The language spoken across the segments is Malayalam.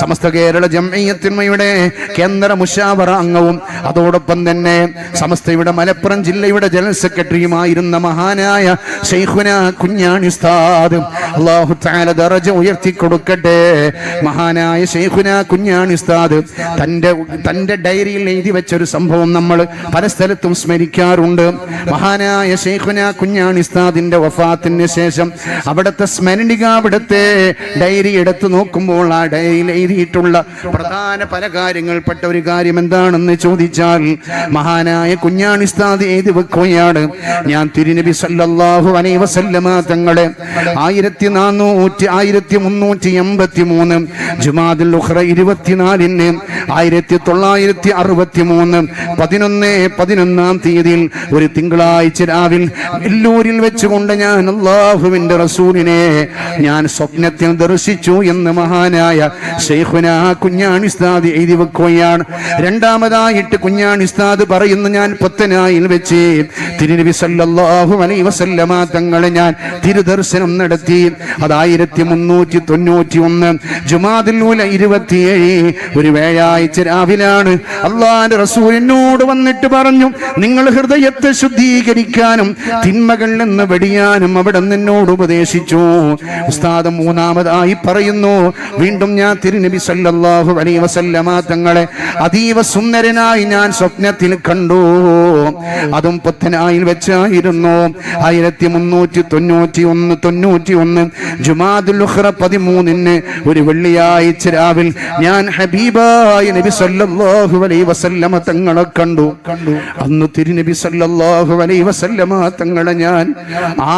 സമസ്ത കേരള ജംഇയ്യത്തിന്മയുടെ കേന്ദ്ര മുഷാവറ അംഗവും അതോടൊപ്പം തന്നെ സമസ്തയുടെ മലപ്പുറം ജില്ലയുടെ ജനറൽ സെക്രട്ടറിയുമായിരുന്ന മഹാനായ ഷെയ്ഖുന കുഞ്ഞാണി ഉസ്താദ്. അള്ളാഹു താല ദറജ ഉയർത്തി കൊടുക്കട്ടെ. മഹാനായ ഷെയ്ഖുന കുഞ്ഞാണി ഉസ്താദ് തന്റെ തന്റെ ഡയറിയിൽ എഴുതി വെച്ച ഒരു സംഭവം നമ്മൾ പല സ്ഥലത്തും സ്മരിക്കാറുണ്ട്. മഹാനായ ഷെയ്ഖുന കുഞ്ഞാണി ഉസ്താദിന്റെ വഫാത്തിന് ശേഷം അവിടുത്തെ സ്മരണിക അവിടുത്തെ ഡയറി എടുത്തു നോക്കുമ്പോൾ ആ ഡയറിയിൽ എഴുതിയിട്ടുള്ള പ്രധാന പല കാര്യങ്ങൾപ്പെട്ട ഒരു കാര്യം എന്താണെന്ന് ചോദിച്ചാൽ മഹാനായ കുഞ്ഞാണി ഉസ്താദ് എഴുതി വെക്കുകയാണ്. ഞാൻ തിരുനബി സല്ലാഹു അലൈഹി വസല്ലമ തങ്ങളെ ആയിരത്തി നാനൂറ്റി ആയിരത്തി മുന്നൂറ്റി എൺപത്തി മൂന്ന് ജുമാദുൽ ഇരുപത്തിനാലിന് ആയിരത്തി തൊള്ളായിരത്തി അറുപത്തി മൂന്ന് പതിനൊന്ന് പതിനൊന്നാം തീയതിയിൽ ഒരു തിങ്കളാഴ്ച രാവിൽ വെല്ലൂരിൽ വെച്ചുകൊണ്ട് ഞാൻ അള്ളാഹുവിന്റെ റസൂലിനെ ഞാൻ സ്വപ്നത്തിൽ ദർശിച്ചു എന്ന് മഹാനായ ഷെയ്ഖുന കുഞ്ഞാണിസ്താദ് എഴുതി വെക്കുകയാണ്. രണ്ടാമതായിട്ട് കുഞ്ഞാണിസ്താദ് പറയുന്നു ഞാൻ പൊത്തനായിൽ വെച്ച് തിരുനബി സല്ലല്ലാഹു അലൈഹി വസല്ലമ തങ്ങളെ ഞാൻ തിരുദർശനം നടത്തി. അത് ആയിരത്തി മുന്നൂറ്റി തൊണ്ണൂറ്റി ഒന്ന് ജുമാദിലൂല ഇരുപത്തിയേഴ് ഒരു വ്യാഴാഴ്ച രാവിലാണ്. അള്ളാന്റെ റസൂലിനോട് വന്നിട്ട് പറഞ്ഞു നിങ്ങൾ ഹൃദയത്തെ ശുദ്ധീകരിക്കാനും തിന്മകൾ നിന്ന് വെടിയാനും അവിടെ നിന്നോട് ഉപദേശിച്ചു. ഉസ്താദ് മൂന്നാമതായി പറയുന്നു വീണ്ടും ഞാൻ തിരുനബി സല്ലല്ലാഹു അലൈഹി വസല്ലമ തങ്ങളെ അതീവ സുന്ദരനായി ഞാൻ സ്വപ്നത്തിൽ കണ്ടു. അതും പുത്തനായി വെച്ചായിരുന്നു. ആയിരത്തി മുന്നൂറ്റി തൊണ്ണൂറ്റി ഒന്ന് തൊണ്ണൂറ്റി ഒന്ന് ജുമാദുൽ പതിമൂന്നിന് ഒരു വെള്ളിയാഴ്ച രാവിൽ ഞാൻ ഹബീബായി നബി സല്ലല്ലാഹു അലൈഹി വസല്ലമ തങ്ങളെ കണ്ടു. അന്ന് തിരുനബി സല്ലല്ലാഹു അലൈഹി വസല്ലമ തങ്ങളെ ഞാൻ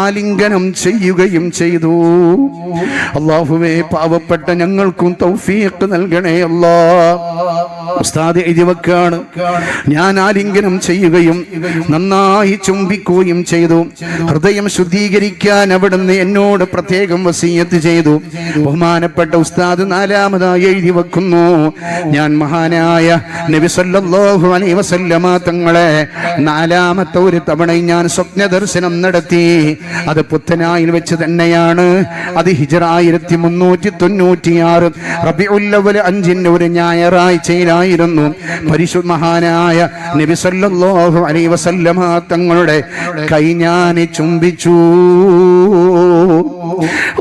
ആലിംഗനം ചെയ്യുകയും ചെയ്തു. അള്ളാഹുവേ പാവപ്പെട്ട ഞങ്ങൾക്കും തൗഫീഖ് നൽകണേ അല്ലാ ഉസ്താദ് എഴുതി വെക്കാണ്. ഞാൻ ആലിംഗനം ചെയ്യുകയും നന്നായി ചുംബിക്കുകയും ചെയ്തു. ഹൃദയം ശുദ്ധീകരിക്കാൻ അവിടുന്ന് എന്നോട് പ്രത്യേകം വസീയത്ത് ചെയ്തു. ബഹുമാനപ്പെട്ട ഉസ്താദ് നാലാമതായി എഴുതി വെക്കുന്നു. ഞാൻ മഹാനായ നബിസല്ലാഹു അലൈ വസല്ലമ തങ്ങളെ നാലാമത്തെ ഒരു തവണ ഞാൻ സ്വപ്ന ദർശനം നടത്തി. അത് പുത്തനായിൽ വെച്ച് തന്നെയാണ്. അത് ഹിജറായിരത്തി മുന്നൂറ്റി തൊണ്ണൂറ്റിയാറ് റബി ഉല്ലവൽ അഞ്ചിന് ഒരു ഞായറാഴ്ചയിലായിരുന്നു പരിശുദ്ധ മഹാനായ നബി സല്ലല്ലാഹു അലൈഹി വസല്ലമ തങ്ങളുടെ കൈ ഞാൻ ചുംബിച്ചു.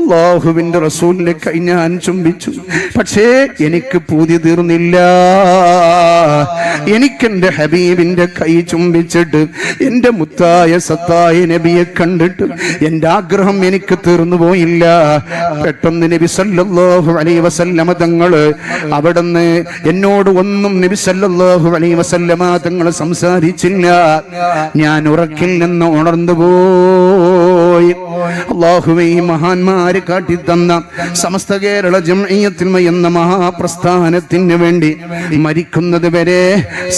അള്ളാഹുവിന്റെ റസൂലിന്റെ കൈ ഞാൻ ചുംബിച്ചു. പക്ഷേ എനിക്ക് പൂതി തീർന്നില്ല. എനിക്കെന്റെ ഹബീബിന്റെ കൈ ചുംബിച്ചിട്ട് എന്റെ മുത്തായ സത്തായ നബിയെ കണ്ടിട്ട് എന്റെ ആഗ്രഹം എനിക്ക് തീർന്നു പോയില്ല. പെട്ടെന്ന് നബി സല്ലല്ലാഹു അലൈഹി വസല്ലമ തങ്ങൾ അവിടുന്ന് എന്നോട് ഒന്നും നബി സല്ലല്ലാഹു അലൈഹി വസല്ലമ തങ്ങൾ സംസാരിച്ചില്ല. ഞാൻ ഉറക്കിൽ നിന്ന് ഉണർന്നു പോയി അള്ളാഹുവെ ഈ മഹാന്മാര് കാട്ടിത്തന്ന സമസ്ത കേരള ജംഇയ്യത്തിന്മ എന്ന മഹാപ്രസ്ഥാനത്തിന് വേണ്ടി മരിക്കുന്നത് വരെ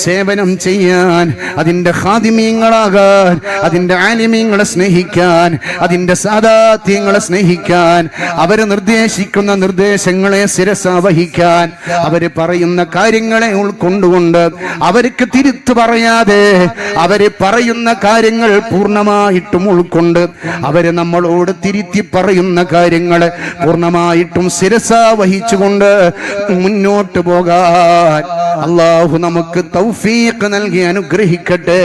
സേവനം ചെയ്യാൻ അതിന്റെ ഹാദിമീങ്ങളാകാൻ അതിന്റെ ആലിമീങ്ങളെ സ്നേഹിക്കാൻ അതിന്റെ സാദാത്യങ്ങളെ സ്നേഹിക്കാൻ അവർ നിർദ്ദേശിക്കുന്ന നിർദ്ദേശങ്ങളെ വഹിക്കാൻ അവർ പറയുന്ന കാര്യങ്ങളെ ഉൾക്കൊണ്ടുകൊണ്ട് അവർക്ക് തിരുത്തു പറയാതെ അവർ പറയുന്ന കാര്യങ്ങൾ പൂർണമായിട്ടും ഉൾക്കൊണ്ട് അവർ നമ്മളോട് തിരുത്തി പറയുന്ന കാര്യങ്ങളെ പൂർണമായിട്ടും ശിരസ വഹിച്ചുകൊണ്ട് മുന്നോട്ട് പോകാൻ. അള്ളാഹു നമുക്ക് തൗഫീഖ് നൽകി അനുഗ്രഹിക്കട്ടെ.